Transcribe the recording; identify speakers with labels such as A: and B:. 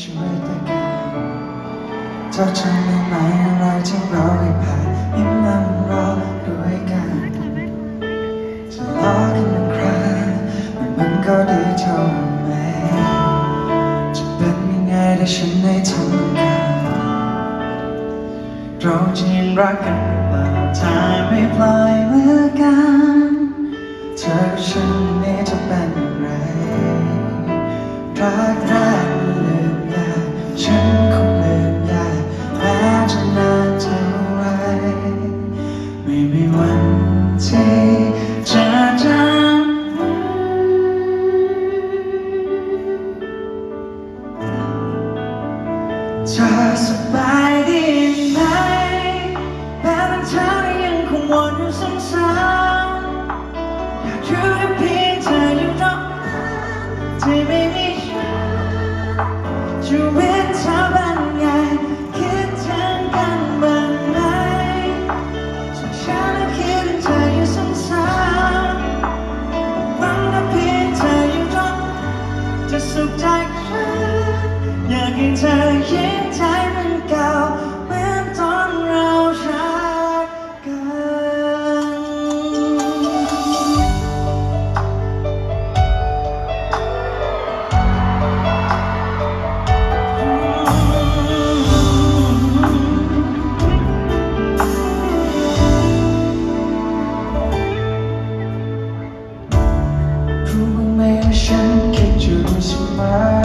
A: ธอทำได้ไหมอะไรที่เราได้ผ่านยิ่งนั่งรอด้วยกันจะรอกันอีกครั้งมันก็ดีเท่าไหร่จะเป็นยังไงถ้าฉันได้ทำกันเราจะยังรักกันหรือเปล่าถ้าไม่ปล่อยมือกันเธอกับฉันนี่จะเป็นอย่างไรรักแรก ที่จะจำเธอสบายดีไหมแต่ทั้งเธยังคงวนอยู่ซ้ำๆอยาอยู่กับเพียงเธออยู่ตรงนั้นที่ไม่มีฉัน smile.